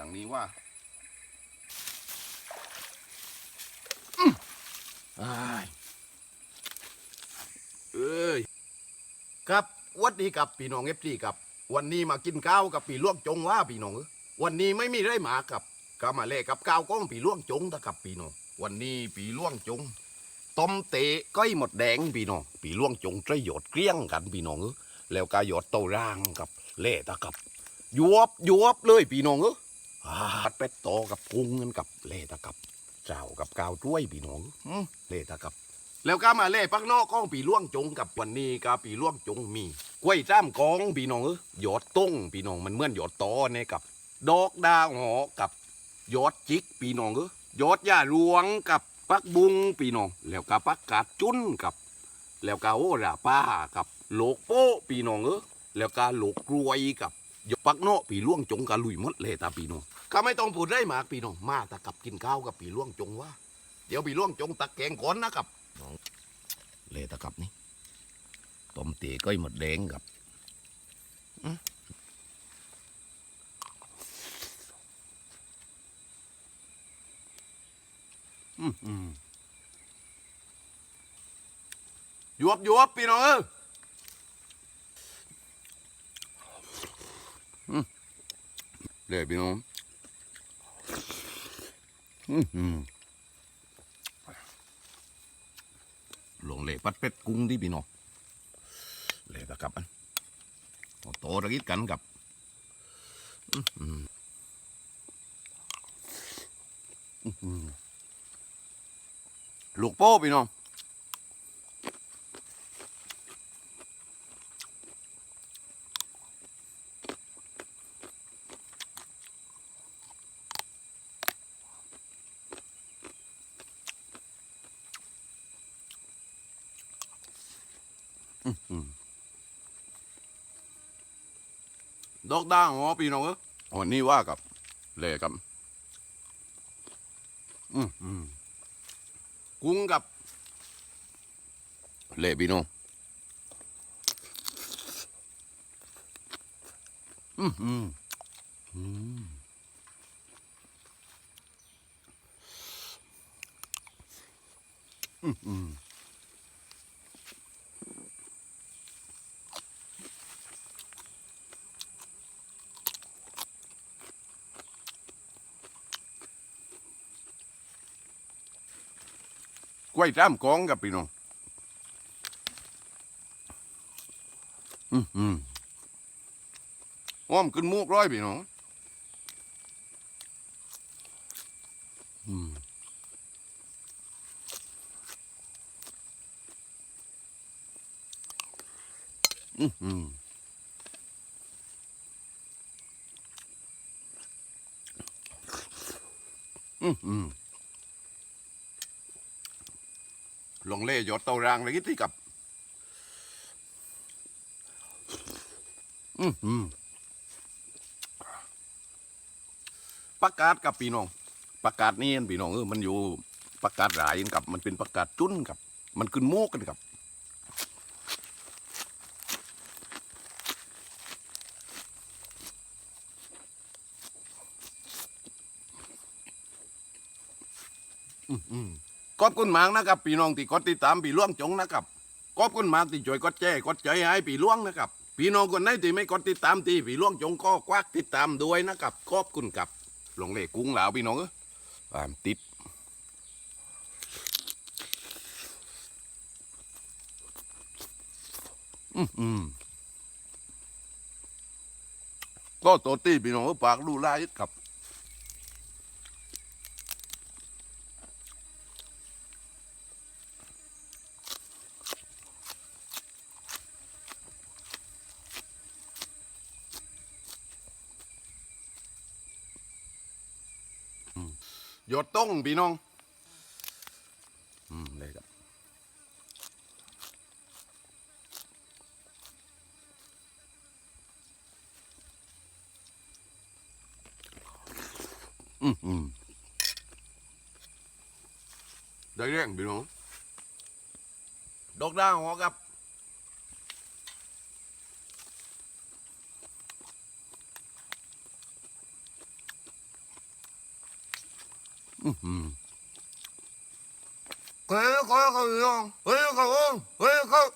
อย่างนี้ว่าอ้ายเอ้ยครับวัดดีกับพี่น้องเอฟซีครับ วันนี้มากินข้าวกับปีล่วงจงว่าพี่น้องเอ้ยวันนี้ไม่มีไรหมากับก็มาเล่กับข้าวก้องปีล่วงจงตะกับพี่น้องวันนี้ปีล่วงจงต้มเตะก้อยหมดแดงพี่น้องปีล่วงจงใจหยดเกลี้ยงกันพี่น้องเอ้ยแล้วก็หยดเต้าร่างกับเล่ตะกับยวบยวบเลยพี่น้องเอ้ยอ่า ปัดเป็ดโตกับกุ้งกันกับเล่ตะกับ เจ้ากับกาวด้วยพี่น้องอืมเล่ตะกับ แล้วก็มาเล่ปักนอกก้องปีล่วงจงกับวันนี้ก็ปีล่วงจงมีกล้วยจ้ามกองพี่น้องเอ้ยหยอดต้งพี่น้องมันเหมือนหยอดตอเนี่ยกับ ดอกดาวหอกับยอดจิกพี่น้องเอ้ยยอดย่าหลวงกับปักบุงพี่น้อง แล้วก็ปักกาดจุนกับ แล้วก็โอราป้ากับโลกโป้พี่น้องเอ้ยแล้วก็โลกกลวยกับ ยกปักเนาะปีล่วงจงกะลุยหมดเลยตาพี่น้องก็ไม่ต้องพูดได้มากพี่น้องมาตะกับกินข้าวกับปีล่วงจงว่า เดี๋ยวปีล่วงจงตักแกงก่อนนะครับน้องเลยตะกับนี่ต้มเตี๋ยก้อยหมดแดงกับอืมอืมยวบยวบพี่น้องเอ้ยอื เลยพี่น้องอืมอืมลงเลยปัดเป็ดกุ้งที่พี่น้องเลยตะกับอันโตตะกี้กันกับอืมอืมอืมอืมลูกโป้พี่น้อง ดอกด่างหัวพี่น้องเอ้ยวันนี้ว่ากับเลกับอืมอืมกุ้งกับเลพี่น้องอืมอืมอืมอืมอืม ล้วยจ้ามกองกับพี่น้องอืมอืมอ้อมขึ้นมูกร้อยพี่น้องอืมอืมอืมอืมอืม ลงเล่ยอดเตารางเลยที่กับอืมอืมประกาศกับพี่น้องประกาศนี่พี่น้องเออมันอยู่ประกาศหลายกับ มันเป็นประกาศจุนกับ มันขึ้นโมกกันกับอืมอืม ขอบคุณมากนะครับพี่น้องที่กดติดตามพี่ล่วงจงนะครับขอบคุณมากที่ช่วยกดแชร์กดใจให้พี่ล่วงนะครับ พี่น้องคนไหนที่ไม่กดติดตามที่พี่ล่วงจงก็ควักติดตามด้วยนะครับขอบคุณกับหลงเลกุ้งเหลาพี่น้องเออตามติดอืมก็ตัวตีพี่น้องเออปากรูลายกับ หยดต้งพี่น้อง อืมเลยครับอืมอืมได้แรงพี่น้องดอกดาวหัวกับ 嗯。可以，可以，可以啊，可以，可以，可以。